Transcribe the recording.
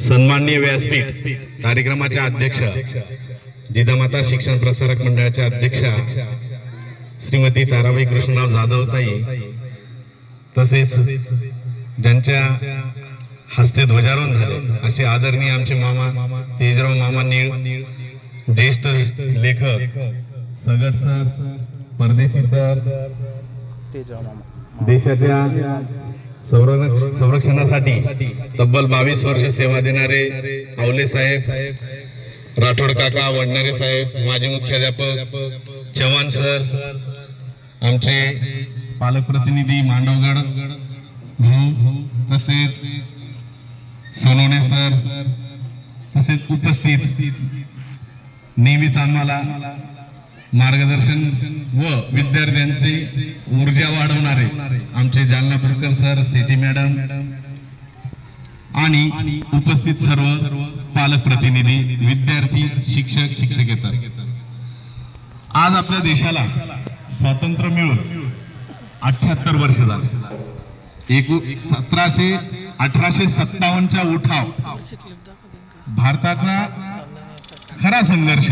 सन्माननीय व्यासपीठ कार्यक्रमाच्या अध्यक्ष जिजामाता शिक्षण प्रसारक मंडळाच्या अध्यक्षा श्रीमती ताराबाई कृष्णराव जाधव ताई तसेच ज्यांच्या हस्ते ध्वजारोहण झाले असे आदरणीय आमचे मामा तेजराव मामा निळ ज्येष्ठ लेखक सगट सर परदेशी सर देशाच्या संरक्षणासाठी तब्बल बावीस वर्ष सेवा देणारे आवले साहेब राठोड काका वडणारे साहेब माजी मुख्याध्यापक चव्हाण सर आमचे पालकप्रतिनिधी मांडवगड भाऊ तसेच सोनवणे सर तसेच उपस्थित नेहमीच आम्हाला मार्गदर्शन विद्यार्थ्यांची ऊर्जा वाढवणारे आमचे जालनापूरकर सर सिटी मॅडम आणि उपस्थित सर्व पालक प्रतिनिधी विद्यार्थी शिक्षक शिक्षकेतर. आज आपल्या देशाला स्वातंत्र्य मिळून अठ्याहत्तर वर्ष झाले. एकू सतराशे अठराशे सत्तावन्नचा उठाव भारताचा खरा संघर्ष.